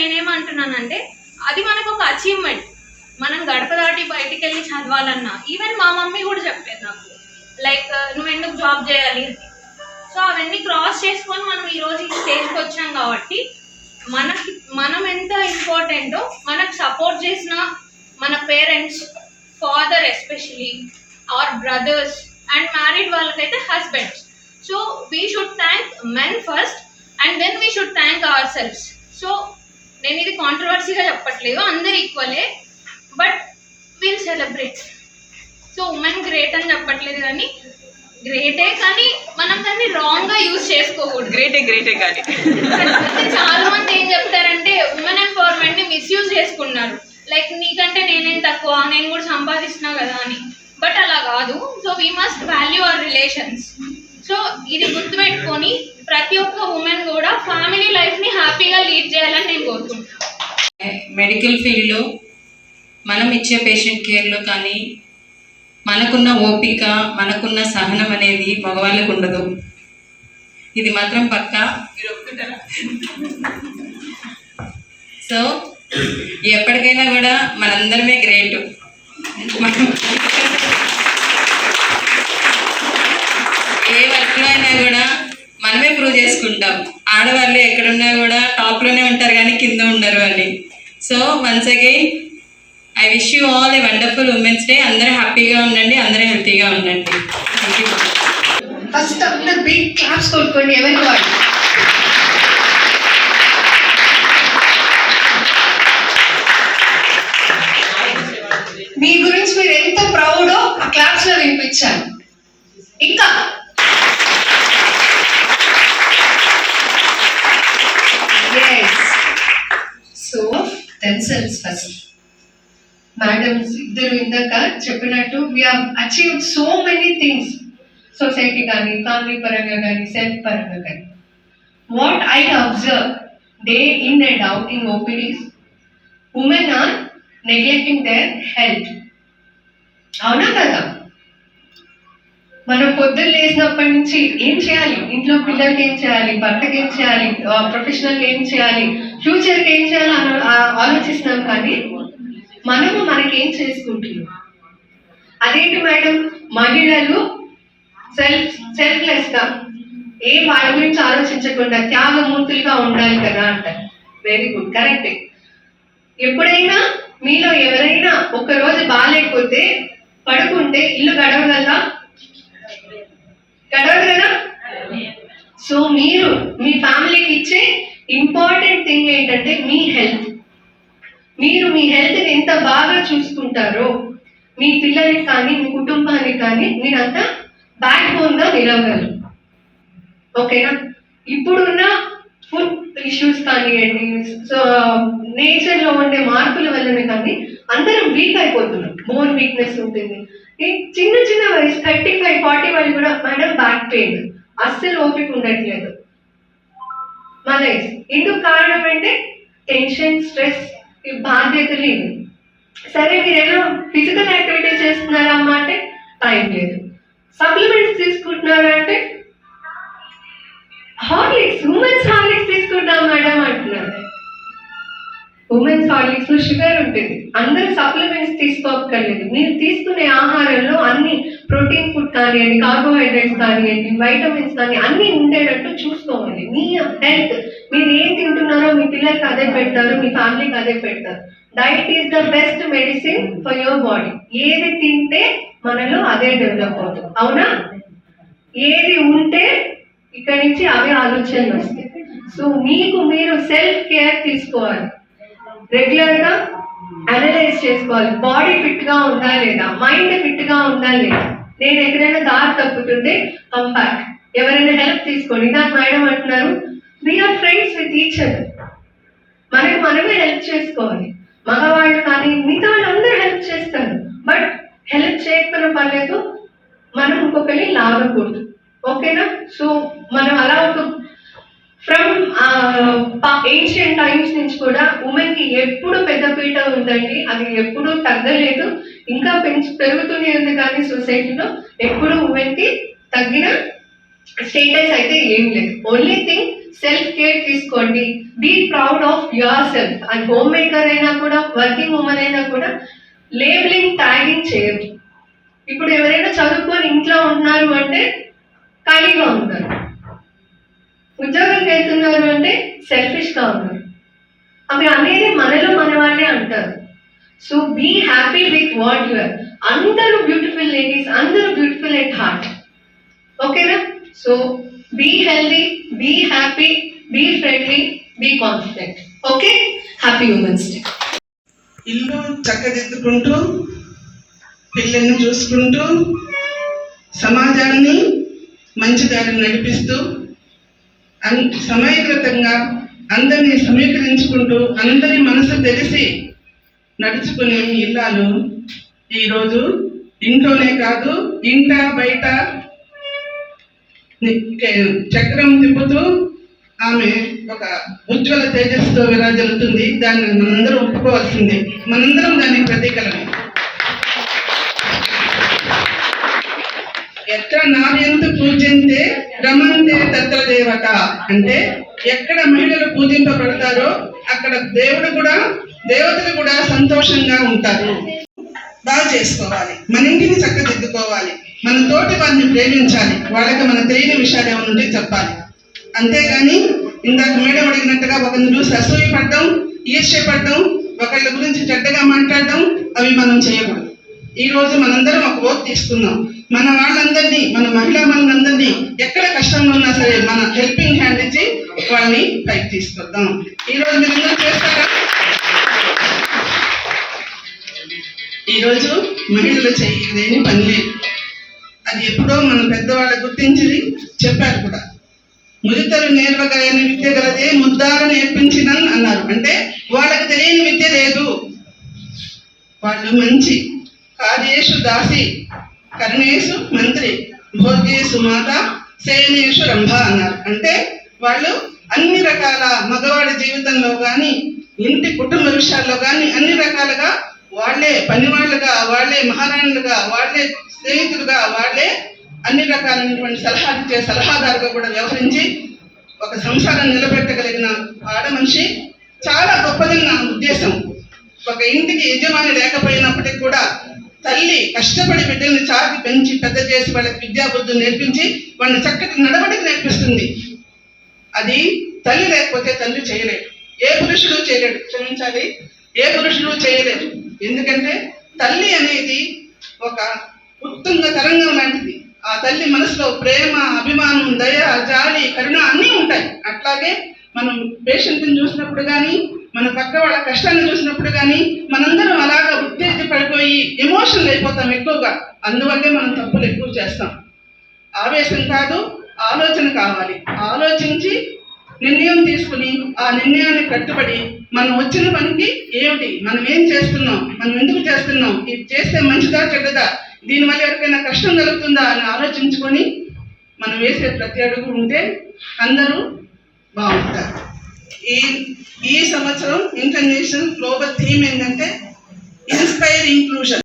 నేనేమంటున్నానంటే అది మనకు ఒక అచీవ్మెంట్ మనం గడప దాటి బయటికి వెళ్ళి చదవాలన్నా ఈవెన్ మా మమ్మీ కూడా చెప్పేది నాకు. లైక్ uh, నువ్వు ఎందుకు జాబ్ చేయాలి? సో అవన్నీ క్రాస్ చేసుకొని మనం ఈ రోజు ఈ స్టేజ్కి వచ్చాం కాబట్టి మనకి మనం ఎంత ఇంపార్టెంటో మనకు సపోర్ట్ చేసిన మన parents father especially are brothers and married వాళ్ళకైతే husbands so we should thank men first and then we should thank ourselves so నేను ఇది కాంట్రవర్సీగా చెప్పట్లేదు అందరు ఈక్వలే but we'll celebrate so women great అని చెప్పట్లేదు కానీ గ్రేటే కానీ మనం దాన్ని రాంగ్గా యూజ్ చేసుకోకూడదు. గ్రేటే గ్రేటే కానీ. చాలా మంది ఏం చెప్తారంటే ఉమెన్ ఎంపవర్మెంట్ని మిస్యూజ్ చేసుకున్నారు లైక్ నీకంటే నేనేం తక్కువ నేను కూడా సంపాదిస్తున్నా కదా అని. బట్ అలా కాదు. So we must value our relations so ఇది గుర్తుపెట్టుకొని ప్రతి ఒక్క ఉమెన్ కూడా ఫ్యామిలీ లైఫ్ని హ్యాపీగా లీడ్ చేయాలని నేను కోరుకుంటున్నాను మెడికల్ ఫీల్డ్లో మనం ఇచ్చే పేషెంట్ కేర్లో కానీ మనకున్న ఓపిక మనకున్న సహనం అనేది మగవాళ్ళకు ఉండదు. ఇది మాత్రం పక్క? మీరు ఒప్పుకుంటారా సో ఎప్పటికైనా కూడా మనందరమే గ్రేట్ మనం ఏ వర్క్లో అయినా కూడా మనమే అనుకుంటాం ఆడవాళ్ళు ఎక్కడున్నా కూడా టాప్లోనే ఉంటారు కానీ కింద ఉండరు అని so once again I wish you all a wonderful women's day అందరూ హ్యాపీగా ఉండండి అందరూ హెల్తీగా ఉండండి. థ్యాంక్ యూ ఫస్ట్ అందరు బిగ్ క్లాప్స్ కొట్టుకోండి ఎవరి వాళ్ళు మీ గురించి మీరు ఎంత ప్రౌడో ఆ క్లాప్స్లో వినిపించాను ఇంకా సో themselves ఫస్ట్ మేడమ్స్ ఇద్దరు ఇందాక చెప్పినట్టు we are achieve so many things society కానీ ఫ్యామిలీ పరంగా కానీ సెల్ఫ్ పరంగా కానీ what I observe day in and out in OPDs women are neglecting their health అవునా కదా? మనం పొద్దున్న లేసినప్పటి నుంచి ఏం చేయాలి? ఇంట్లో పిల్లలకి ఏం చేయాలి? భర్తకి ఏం చేయాలి? ప్రొఫెషనల్ ఏం చేయాలి? ఫ్యూచర్కి ఏం చేయాలి అని ఆలోచిస్తున్నాం కానీ మనము మనకేం చేసుకుంటున్నాం? అదేంటి మేడం? మహిళలు సెల్ఫ్ సెల్ఫ్లెస్గా ఏ వాడి గురించి ఆలోచించకుండా త్యాగమూర్తులుగా ఉండాలి కదా అంటారు. వెరీ గుడ్ కరెక్టే ఎప్పుడైనా మీలో ఎవరైనా ఒక రోజు బాగాలేకపోతే పడుకుంటే ఇల్లు గడవగలరా గడవగలరా కదా సో మీరు మీ ఫ్యామిలీకి ఇచ్చే ఇంపార్టెంట్ థింగ్ ఏంటంటే మీ హెల్త్ మీరు మీ హెల్త్ని ఎంత బాగా చూసుకుంటారో మీ పిల్లలకి కానీ మీ కుటుంబానికి కానీ మీరంతా బ్యాక్ బోన్గా నిలవగలరు. ఓకేనా? ఇప్పుడున్న ఫుడ్ ఇష్యూస్ కానివ్వండి సో నేచర్లో ఉండే మార్పుల వల్లనే కానీ అందరం వీక్ అయిపోతున్నాం. బోన్ వీక్నెస్ ఉంటుంది. చిన్న చిన్న వయసు థర్టీ ఫైవ్ ఫార్టీ వాళ్ళు కూడా మేడం బ్యాక్ పెయిన్ అస్సలు ఓపిక ఉండట్లేదు. మన ఇందుకు కారణం అంటే టెన్షన్ స్ట్రెస్ ఈ లేదు. సరే మీరు ఫిజికల్ యాక్టివిటీ చేస్తున్నారా అంటే టైం లేదు. సప్లిమెంట్స్ తీసుకుంటున్నారా అంటే? హార్లిక్స్ ఉమెన్స్ హార్లిక్స్ తీసుకుంటాం మేడం అంటున్నారు. ఉమెన్స్ హార్లిక్స్లో షుగర్ ఉంటుంది. అందరూ సప్లిమెంట్స్ తీసుకోక్కర్లేదు. మీరు తీసుకునే ఆహారంలో అన్ని ప్రోటీన్ ఫుడ్ కానివ్వండి కార్బోహైడ్రేట్స్ కానివ్వండి వైటమిన్స్ కానీ అన్ని ఉండేటట్టు చూసుకోవాలి. మీ హెల్త్ మీరు ఏం తింటున్నారో మీ పిల్లలకి అదే పెడతారు మీ ఫ్యామిలీకి అదే పెడతారు. Diet is the best medicine for your body ఏది తింటే మనలో అదే డెవలప్ అవుతుంది. అవునా? ఏది ఉంటే ఇక్కడి నుంచి అవే ఆలోచనలు వస్తాయి. సో మీకు మీరు సెల్ఫ్ కేర్ తీసుకోవాలి. రెగ్యులర్గా అనలైజ్ చేసుకోవాలి. బాడీ ఫిట్గా ఉందా లేదా? మైండ్ ఫిట్గా ఉందా లేదా? నేను ఎక్కడైనా దారి తప్పుతుంటే కంపాక్ట్ ఎవరైనా హెల్ప్ తీసుకోండి. నాకు మేడం అంటున్నారు we are friends with each other మనకి మనమే హెల్ప్ చేసుకోవాలి. మగవాళ్ళు కానీ మిగతా వాళ్ళందరూ హెల్ప్ చేస్తారు. బట్ హెల్ప్ చేయకపోయినా పర్లేదు మనం ఇంకొకరిని లాగకూడదు. ఓకేనా సో మనం అలా ఒక ఫ్రమ్ ఏన్షియన్ టైమ్స్ నుంచి కూడా ఉమెన్కి ఎప్పుడు పెద్దపీట ఉందండి. అది ఎప్పుడు తగ్గలేదు. ఇంకా పెంచి పెరుగుతూనే ఉంది కానీ సొసైటీలో ఎప్పుడు ఉమెన్కి తగ్గిన స్టేటస్ అయితే ఏం లేదు. ఓన్లీ థింగ్ సెల్ఫ్ కేర్ తీసుకోండి. Be proud of yourself and homemaker అయినా కూడా వర్కింగ్ ఉమెన్ అయినా కూడా లేబులింగ్ ట్యాగింగ్ చేయదు ఇప్పుడు ఎవరైనా చదువుకొని ఇంట్లో ఉన్నారు అంటే ఖాళీగా ఉంటారు. ఉద్యోగం చేస్తున్నారు అంటే సెల్ఫిష్గా ఉన్నారు. అవి అనేది మనలో మనవాళ్ళే అంటారు. So be happy with what your అందరూ బ్యూటిఫుల్ లేడీస్ అందరూ బ్యూటిఫుల్ ఎట్ హార్ట్ ఓకేనా so be healthy be happy be friendly be confident okay happy women's day ఇల్లు చక్కదిద్దుకుంటూ పిల్లల్ని చూసుకుంటూ సమాజాన్ని మంచి దారిని నడిపిస్తూ సమయకృతంగా అందరినీ సమీకరించుకుంటూ అందరి మనసు తెలిసి నడుచుకునే ఇల్లాలు ఈరోజు ఇంట్లోనే కాదు ఇంట బయట చక్రం తిప్పుతూ ఆమె ఒక ఉజ్వల తేజస్సుతో విరాజలుతుంది దాన్ని మనందరం ఒప్పుకోవాల్సిందే. మనందరం దానికి ప్రతీకలమే. ఎక్కడ నార్యంత రమంతే తత్ర దేవత అంటే ఎక్కడ మహిళలు పూజింపబడతారో అక్కడ దేవుడు కూడా దేవతలు కూడా సంతోషంగా ఉంటారు. బాగా చేసుకోవాలి. మన ఇంటిని చక్కదిద్దుకోవాలి. మన తోటి వారిని ప్రేమించాలి. వాళ్ళకి మన తెలియని విషయాలు ఏమైనా ఉంటే చెప్పాలి. అంతేగాని ఇందాక మేడం అడిగినట్టుగా ఒకరిని చూసి అసూయ పడడం ఈర్ష్య పడడం ఒకళ్ళ గురించి చెడ్డగా మాట్లాడడం అవి మనం చేయకూడదు. ఈ రోజు మనందరం ఒక ఓట్ తీసుకుందాం. మన వాళ్ళందరినీ మన మహిళా మనందరినీ ఎక్కడ కష్టంలో ఉన్నా సరే మన హెల్పింగ్ హ్యాండ్ ఇచ్చి వాళ్ళని పైకి తీసుకొద్దాం. ఈ రోజు మీరు చేస్తారా? ఈరోజు మహిళలు చేయలేని పని లేదు అది ఎప్పుడో మన పెద్దవాళ్ళు గుర్తించి చెప్పారు కూడా. ముదితలు నేర్వగలని విద్య గలదే ముద్దాలు నేర్పించిన అన్నారు. అంటే వాళ్ళకి తెలియని విద్య లేదు. వాళ్ళు మంచి కార్యేషు దాసి కర్ణేషు మంత్రి భోగ్యేషు మాత సేనేషు రంభ అన్నారు. అంటే వాళ్ళు అన్ని రకాల మగవాడి జీవితంలో కానీ ఇంటి కుటుంబ విషయాల్లో కానీ అన్ని రకాలుగా వాళ్ళే పనివాళ్ళుగా వాళ్ళే మహారాణులుగా వాళ్ళే స్నేహితులుగా వాళ్ళే అన్ని రకాలైనటువంటి సలహా ఇచ్చే సలహాదారుగా కూడా వ్యవహరించి ఒక సంసారం నిలబెట్టగలిగిన ఆడ మనిషి చాలా గొప్పదని నా ఉద్దేశం. ఒక ఇంటికి యజమాని లేకపోయినప్పటికీ కూడా తల్లి కష్టపడి బిడ్డల్ని చాకి పెంచి పెద్ద చేసి వాళ్ళకి విద్యాబుద్ధులు నేర్పించి వాళ్ళని చక్కటి నడవడికి నేర్పిస్తుంది. అది తల్లి లేకపోతే తల్లి చేయలేడు ఏ పురుషుడు చేయలేడు. క్షమించాలి. ఏ పురుషుడు చేయలేడు ఎందుకంటే తల్లి అనేది ఒక ఉత్తుంగ తరంగం లాంటిది. ఆ తల్లి మనసులో ప్రేమ అభిమానం దయ జాలి కరుణ అన్నీ ఉంటాయి. అట్లాగే మనం పేషెంట్ని చూసినప్పుడు కానీ మన పక్క వాళ్ళ కష్టాన్ని చూసినప్పుడు కానీ మనం ఎమోషనల్ అయిపోతాం ఎక్కువగా. అందువల్లే మనం తప్పులు ఎక్కువ చేస్తాం. ఆవేశం కాదు ఆలోచన కావాలి. ఆలోచించి నిర్ణయం తీసుకుని ఆ నిర్ణయాన్ని కట్టుబడి మనం వచ్చిన పనికి ఏమిటి? మనం ఏం చేస్తున్నాం? మనం ఎందుకు చేస్తున్నాం? ఇది చేస్తే మంచిదా చెడ్డదా? దీనివల్ల ఎవరికైనా కష్టం కలుగుతుందా అని ఆలోచించుకొని మనం వేసే ప్రతి అడుగు ఉంటే అందరూ బాగుంటారు. ఈ ఈ సంవత్సరం ఇంటర్నేషనల్ గ్లోబల్ థీమ్ ఏంటంటే inspire inclusion.